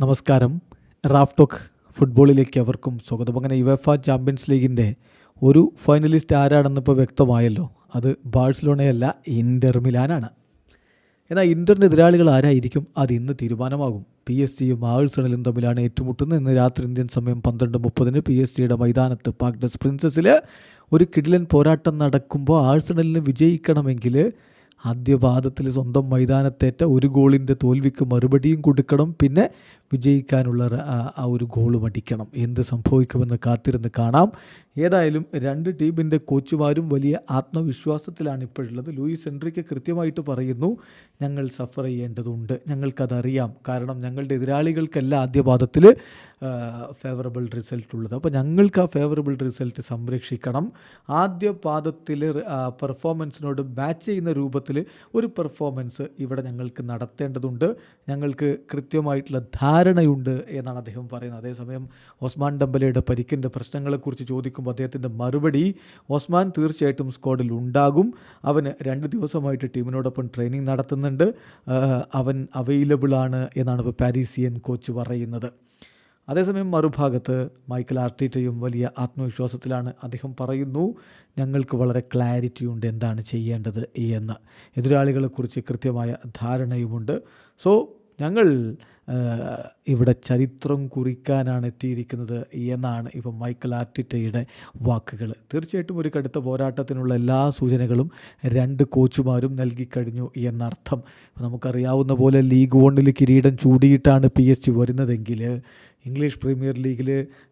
നമസ്കാരം. Raf talk ഫുട്ബോളിലേക്ക് അവർക്കും സ്വാഗതം. അങ്ങനെ യുവഫ ചാമ്പ്യൻസ് ലീഗിന്റെ ഒരു ഫൈനലിസ്റ്റ് ആരാണെന്നിപ്പോൾ വ്യക്തമായല്ലോ. അത് ബാഴ്സലോണയല്ല ഇന്റർ മിലാനാണ്. എന്നാൽ ഇന്ററിന്റെ എതിരാളികൾ ആരായിരിക്കും? അത് ഇന്ന് തീരുമാനമാകും. പി എസ് സിയും ആഴ്സണലും തമ്മിലാണ് ഏറ്റുമുട്ടുന്നത്. ഇന്ന് രാത്രി ഇന്ത്യൻ സമയം പന്ത്രണ്ട് മുപ്പതിന് പി എസ് സിയുടെ മൈതാനത്ത് പാക്ഡസ് പ്രിൻസസിൽ ഒരു കിടിലൻ പോരാട്ടം നടക്കുമ്പോൾ ആഴ്സണലിന് വിജയിക്കണമെങ്കിൽ ആദ്യ പാദത്തിൽ സ്വന്തം മൈതാനത്തേറ്റ ഒരു ഗോളിന്റെ തോൽവിക്ക് മറുപടിയും കൊടുക്കണം. പിന്നെ വിജയിക്കാനുള്ള ആ- ഒരു ഗോളും അടിക്കണം എന്ത് സംഭവിക്കുമെന്ന് കാത്തിരുന്ന് കാണാം. ഏതായാലും രണ്ട് ടീമിന്റെ കോച്ചുമാരും വലിയ ആത്മവിശ്വാസത്തിലാണ് ഇപ്പോഴുള്ളത്. ലൂയിസ് എൻട്രിക്ക് കൃത്യമായിട്ട് പറയുന്നു ഞങ്ങൾ സഫർ ചെയ്യേണ്ടതുണ്ട്. ഞങ്ങൾക്കതറിയാം. കാരണം ഞങ്ങളുടെ എതിരാളികൾക്കല്ല ആദ്യ പാദത്തിൽ ഫേവറബിൾ റിസൾട്ട് ഉള്ളത്. അപ്പോൾ ഞങ്ങൾക്ക് ആ ഫേവറബിൾ റിസൾട്ട് സംരക്ഷിക്കണം. ആദ്യ പാദത്തിൽ പെർഫോമൻസിനോട് മാച്ച് ചെയ്യുന്ന രൂപത്തിൽ ഒരു പെർഫോമൻസ് ഇവിടെ ഞങ്ങൾക്ക് നടത്തേണ്ടതുണ്ട്. ഞങ്ങൾക്ക് കൃത്യമായിട്ടുള്ള ധാരണയുണ്ട് എന്നാണ് അദ്ദേഹം പറയുന്നത്. അതേസമയം ഓസ്മാൻ ഡംബലയുടെ പരിക്കിന്റെ പ്രശ്നങ്ങളെക്കുറിച്ച് ചോദിക്കുമ്പോൾ അദ്ദേഹത്തിന്റെ മറുപടി ഓസ്മാൻ തീർച്ചയായിട്ടും സ്ക്വാഡിൽ ഉണ്ടാകും. അവന് രണ്ട് ദിവസമായിട്ട് ടീമിനോടൊപ്പം ട്രെയിനിങ് നടത്തുന്നുണ്ട്. അവൻ അവൈലബിളാണ് എന്നാണ് ഇപ്പോൾ പാരീസിയൻ കോച്ച് പറയുന്നത്. അതേസമയം മറുഭാഗത്ത് മൈക്കൽ ആർട്ടിറ്റയും വലിയ ആത്മവിശ്വാസത്തിലാണ് അദ്ദേഹം പറയുന്നു ഞങ്ങൾക്ക് വളരെ ക്ലാരിറ്റി ഉണ്ട് എന്താണ് ചെയ്യേണ്ടത് എന്ന്. എതിരാളികളെക്കുറിച്ച് കൃത്യമായ ധാരണയുമുണ്ട്. സോ ഞങ്ങൾ ഇവിടെ ചരിത്രം കുറിക്കാനാണ് എത്തിയിരിക്കുന്നത് എന്നാണ് ഇപ്പം മൈക്കൽ ആർട്ടിറ്റയുടെ വാക്കുകൾ. തീർച്ചയായിട്ടും ഒരു കടുത്ത പോരാട്ടത്തിനുള്ള എല്ലാ സൂചനകളും രണ്ട് കോച്ചുമാരും നൽകിക്കഴിഞ്ഞു എന്നർത്ഥം. നമുക്കറിയാവുന്ന പോലെ ലീഗ് വണ്ണിൽ കിരീടം ചൂടിയിട്ടാണ് പി എസ് ജി വരുന്നതെങ്കിൽ ഇംഗ്ലീഷ് പ്രീമിയർ ലീഗിൽ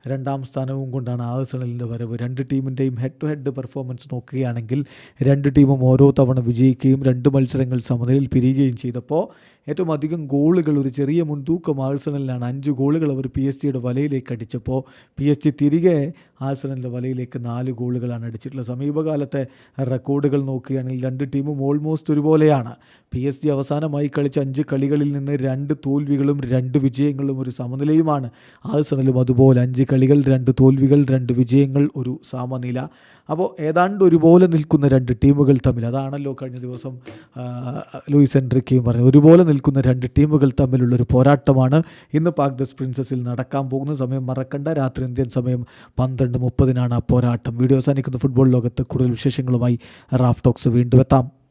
രണ്ടാം സ്ഥാനവും കൊണ്ടാണ് ആഴ്സണലിന്റെ വരവ്. രണ്ട് ടീമിന്റെയും ഹെഡ് ടു ഹെഡ് പെർഫോമൻസ് നോക്കുകയാണെങ്കിൽ രണ്ട് ടീമും ഓരോ തവണ വിജയിക്കുകയും രണ്ട് മത്സരങ്ങൾ സമനിലയിൽ പിരിയുകയും ചെയ്തപ്പോൾ ഏറ്റവും അധികം ഗോളുകൾ ഒരു ചെറിയ മുൻതൂക്കം ആഴ്സണലിലാണ് അഞ്ച് ഗോളുകൾ അവർ പി എസ് ജിയുടെ വലയിലേക്ക് അടിച്ചപ്പോൾ പി എസ് ജി തിരികെ ആഴ്സണലിന്റെ വലയിലേക്ക് നാല് ഗോളുകളാണ് അടിച്ചിട്ടുള്ളത്. സമീപകാലത്തെ റെക്കോർഡുകൾ നോക്കുകയാണെങ്കിൽ രണ്ട് ടീമും ഓൾമോസ്റ്റ് ഒരുപോലെയാണ്. പി എസ് ജി അവസാനമായി കളിച്ച അഞ്ച് കളികളിൽ നിന്ന് രണ്ട് തോൽവികളും രണ്ട് വിജയങ്ങളും ഒരു സമനിലയുമാണ്. ആഴ്സണലും അതുപോലെ അഞ്ച് കളികൾ രണ്ട് തോൽവികൾ രണ്ട് വിജയങ്ങൾ ഒരു സമനില. അപ്പോൾ ഏതാണ്ട് ഒരുപോലെ നിൽക്കുന്ന രണ്ട് ടീമുകൾ തമ്മിൽ അതാണല്ലോ കഴിഞ്ഞ ദിവസം ലൂയിസ് എൻട്രിക്കയും പറഞ്ഞു ഒരുപോലെ നിൽക്കുന്ന രണ്ട് ടീമുകൾ തമ്മിലുള്ള ഒരു പോരാട്ടമാണ് ഇന്ന് പാക്ഡസ് പ്രിൻസസിൽ നടക്കാൻ പോകുന്ന സമയം മറക്കണ്ട. രാത്രി ഇന്ത്യൻ സമയം പന്ത്രണ്ട് മുപ്പതിനാണ് ആ പോരാട്ടം. വീഡിയോ അവസാനിക്കുന്ന. ഫുട്ബോൾ ലോകത്ത് കൂടുതൽ വിശേഷങ്ങളുമായി റാഫ് ടോക്സ് വീണ്ടും എത്താം.